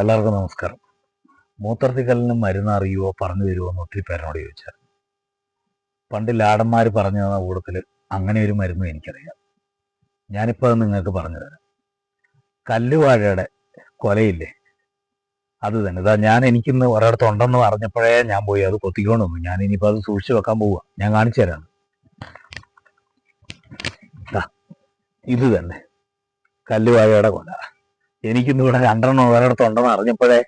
എല്ലാവർക്കും നമസ്കാരം. മൂത്രത്തിക്കല്ലിന് മരുന്ന് പറഞ്ഞു തരുമോ എന്ന് ഒത്തിരി പേരോട് ചോദിച്ചാൽ. പണ്ട് ലാടന്മാർ പറഞ്ഞു തന്ന കൂട്ടത്തിൽ അങ്ങനെ ഒരു മരുന്നും എനിക്കറിയാം. ഞാനിപ്പോൾ അത് നിങ്ങൾക്ക് പറഞ്ഞു തരാം. കല്ലുവാഴയുടെ കൊലയില്ലേ? അത് തന്നെ. ഇതാ ഞാൻ എനിക്കിന്ന് ഒരിടത്ത് ഉണ്ടെന്ന് പറഞ്ഞപ്പോഴേ ഞാൻ പോയി അത് കൊത്തിക്കൊണ്ട് വന്നു. ഞാൻ ഇനിയിപ്പോൾ അത് സൂക്ഷിച്ച് വെക്കാൻ പോവുക ഞാൻ കാണിച്ചു തരാം. ഇത് തന്നെ. കല്ലുവാഴയുടെ കൊല. എനിക്കിന്ന് ഇവിടെ രണ്ടെണ്ണം ഒരിടത്ത് ഉണ്ടെന്ന് അറിഞ്ഞപ്പോഴേ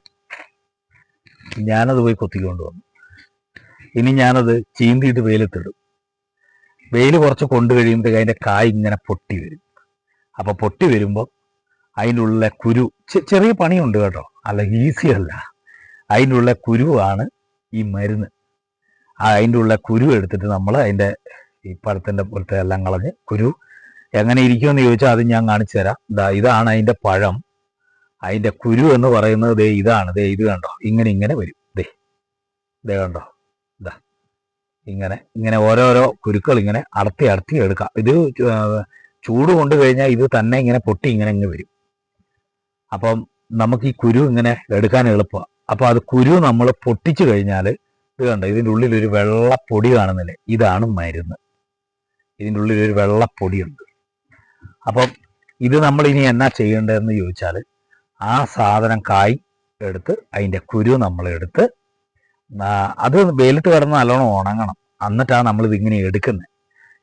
ഞാനത് പോയി കൊത്തിക്കൊണ്ട് വന്നു. ഇനി ഞാനത് ചീന്തിയിട്ട് വെയിലത്തിടും. വെയിൽ കുറച്ച് കൊണ്ടു കഴിയുമ്പോഴത്തേക്ക് അതിന്റെ കായ് ഇങ്ങനെ പൊട്ടി വരും. അപ്പോൾ പൊട്ടി വരുമ്പോൾ അതിന്റെ ഉള്ളിലെ കുരു ചെറിയ പണിയുണ്ട് കേട്ടോ. അല്ല ഈസി അല്ല. അതിന്റെ ഉള്ളിലെ കുരുവാണ് ഈ മരുന്ന്. അതിന്റെ ഉള്ള കുരു എടുത്തിട്ട് നമ്മൾ അതിന്റെ ഈ പഴത്തിന്റെ പോലത്തെ എല്ലാം കളഞ്ഞ് കുരു എങ്ങനെ ഇരിക്കുമെന്ന് ചോദിച്ചാൽ അത് ഞാൻ കാണിച്ചു തരാം. ഇതാണ് അതിന്റെ പഴം. അതിന്റെ കുരു എന്ന് പറയുന്നത് ദേ ഇതാണ്. ദേ ഇത് കണ്ടോ? ഇങ്ങനെ ഇങ്ങനെ വരും. ദേ. ദേ കണ്ടോ? ഇതാ ഇങ്ങനെ ഇങ്ങനെ ഓരോരോ കുരുക്കൾ ഇങ്ങനെ അടത്തി അടത്തി എടുക്കാം. ഇത് ചൂട് കൊണ്ടു കഴിഞ്ഞാൽ ഇത് തന്നെ ഇങ്ങനെ പൊട്ടി ഇങ്ങനെ ഇങ്ങനെ വരും. അപ്പം നമുക്ക് ഈ കുരു ഇങ്ങനെ എടുക്കാൻ എളുപ്പമാണ് അപ്പോൾ അത് കുരു നമ്മൾ പൊട്ടിച്ചു കഴിഞ്ഞാൽ ഇത് കണ്ടോ? ഇതിന്റെ ഉള്ളിൽ ഒരു വെള്ള പൊടി കാണുന്നില്ലേ? ഇതാണ് മരുന്ന്. ഇതിന്റെ ഉള്ളിൽ ഒരു വെള്ള പൊടിയുണ്ട്. അപ്പം ഇത് നമ്മൾ ഇനി എന്നാ ചെയ്യേണ്ടതെന്ന് ചോദിച്ചാൽ ആ സാധനം കായ് എടുത്ത് അതിന്റെ കുരു നമ്മൾ എടുത്ത് അത് വെയിലിട്ട് കിടന്ന് നല്ലോണം ഉണങ്ങണം. എന്നിട്ടാണ് നമ്മൾ ഇതിങ്ങനെ എടുക്കുന്നത്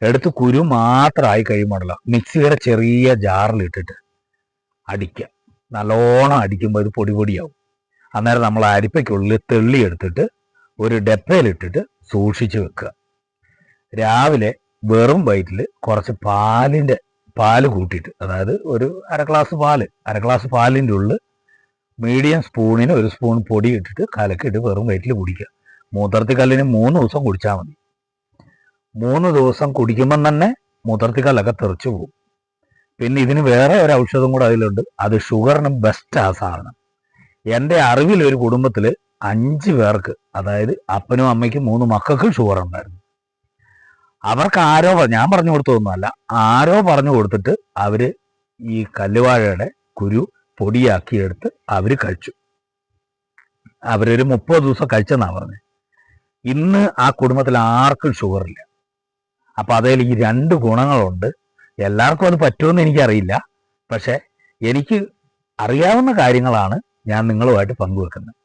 എടുത്ത് കുരു മാത്രമായി കഴിയുമ്പോഴല്ലോ മിക്സിയുടെ ചെറിയ ജാറിലിട്ടിട്ട് അടിക്കുക. നല്ലോണം അടിക്കുമ്പോൾ ഇത് പൊടി പൊടിയാവും. അന്നേരം നമ്മൾ അരിപ്പയ്ക്കുള്ളിൽ തെള്ളി എടുത്തിട്ട് ഒരു ഡപ്പയിലിട്ടിട്ട് സൂക്ഷിച്ച് വെക്കുക. രാവിലെ വെറും വയറ്റിൽ കുറച്ച് പാലിന്റെ പാൽ കൂട്ടിയിട്ട് അതായത് ഒരു അര ഗ്ലാസ് പാൽ അര ഗ്ലാസ് പാലിന്റെ ഉള്ളിൽ മീഡിയം സ്പൂണിന് ഒരു സ്പൂൺ പൊടി ഇട്ടിട്ട് കലക്കിയിട്ട് വെറും വയറ്റിൽ കുടിക്കുക. മൂത്രത്തിക്കല്ലിന് മൂന്ന് ദിവസം കുടിച്ചാൽ മതി. മൂന്ന് ദിവസം കുടിക്കുമ്പം തന്നെ മൂത്രത്തിക്കല്ലൊക്കെ തെറിച്ചു പോകും. പിന്നെ ഇതിന് വേറെ ഒരു ഔഷധം കൂടെ അതിലുണ്ട്. അത് ഷുഗറിന് ബെസ്റ്റ് ആ സാധനം. എന്റെ അറിവിൽ ഒരു കുടുംബത്തിൽ അഞ്ച് പേർക്ക് അതായത് അപ്പനും അമ്മയ്ക്കും മൂന്ന് മക്കൾക്കും ഷുഗർ ഉണ്ടായിരുന്നു. അവർക്ക് ആരോ ഞാൻ പറഞ്ഞു കൊടുത്തതൊന്നുമല്ല. ആരോ പറഞ്ഞു കൊടുത്തിട്ട് അവർ ഈ കല്ലുവാഴയുടെ കുരു പൊടിയാക്കി എടുത്ത് അവർ കഴിച്ചു. അവരൊരു മുപ്പത് ദിവസം കഴിച്ചെന്നാ പറഞ്ഞത് ഇന്ന് ആ കുടുംബത്തിൽ ആർക്കും ഷുഗർ ഇല്ല അപ്പൊ അതിൽ ഈ രണ്ട് ഗുണങ്ങളുണ്ട്. എല്ലാവർക്കും അത് പറ്റുമെന്ന് എനിക്കറിയില്ല. പക്ഷേ എനിക്ക് അറിയാവുന്ന കാര്യങ്ങളാണ് ഞാൻ നിങ്ങളുമായിട്ട് പങ്കുവെക്കുന്നത്.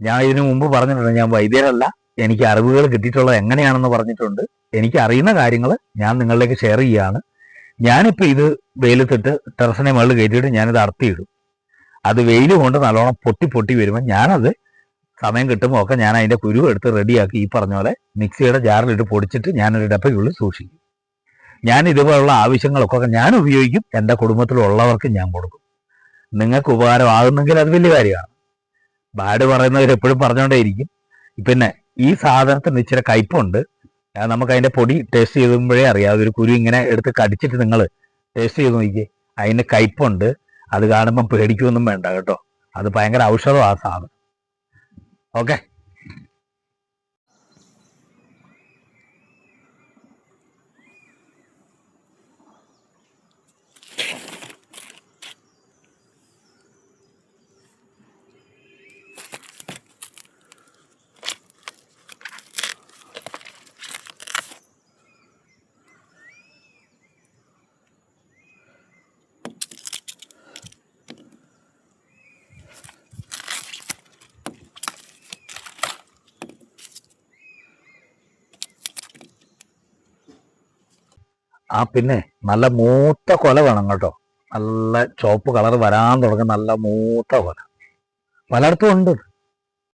ഞാൻ ഇതിനു മുമ്പ് പറഞ്ഞിട്ടുണ്ട് ഞാൻ വൈദ്യരല്ല എനിക്ക് അറിവുകൾ കിട്ടിയിട്ടുള്ളത് എങ്ങനെയാണെന്ന് പറഞ്ഞിട്ടുണ്ട്. എനിക്ക് അറിയുന്ന കാര്യങ്ങൾ ഞാൻ നിങ്ങളിലേക്ക് ഷെയർ ചെയ്യുകയാണ്. ഞാനിപ്പോൾ ഇത് വെയിലത്തിട്ട് ടെറസിനെ മുകളിൽ കയറ്റിയിട്ട് ഞാനിത് അടത്തിയിടും അത് വെയിൽ കൊണ്ട് നല്ലോണം പൊട്ടി പൊട്ടി വരുമ്പോൾ ഞാനത് സമയം കിട്ടുമ്പോൾ ഒക്കെ ഞാൻ അതിന്റെ കുരു എടുത്ത് റെഡിയാക്കി ഈ പറഞ്ഞ പോലെ മിക്സിയുടെ ജാറിലിട്ട് പൊടിച്ചിട്ട് ഞാനൊരു ഡപ്പയ്ക്കുള്ളിൽ സൂക്ഷിക്കും. ഞാൻ ഇതുപോലുള്ള ആവശ്യങ്ങളൊക്കെ ഞാൻ ഉപയോഗിക്കും. എന്റെ കുടുംബത്തിലുള്ളവർക്ക് ഞാൻ കൊടുക്കും. നിങ്ങൾക്ക് ഉപകാരമാകുന്നെങ്കിൽ അത് വലിയ കാര്യമാണ്. ബാഡ് പറയുന്നവർ എപ്പോഴും പറഞ്ഞുകൊണ്ടേയിരിക്കും. പിന്നെ ഈ സാധനത്തിന് ഇച്ചിരി കയ്പുണ്ട്. നമുക്ക് അതിന്റെ പൊടി ടേസ്റ്റ് ചെയ്യുമ്പോഴേ അറിയാം. ഒരു കുരു ഇങ്ങനെ എടുത്ത് കടിച്ചിട്ട് നിങ്ങൾ ടേസ്റ്റ് ചെയ്ത് നോക്കിയേ അതിന് കയ്പുണ്ട്. അത് കാണുമ്പം പേടിക്കൊന്നും വേണ്ട കേട്ടോ. അത് ഭയങ്കര ഔഷധം ആ സാധനം. ഓക്കെ ആ പിന്നെ നല്ല മൂത്ത കൊല വേണം കേട്ടോ. നല്ല ചുവപ്പ് കളർ വരാൻ തുടങ്ങും. നല്ല മൂത്ത കൊല. പലയിടത്തും ഉണ്ട്.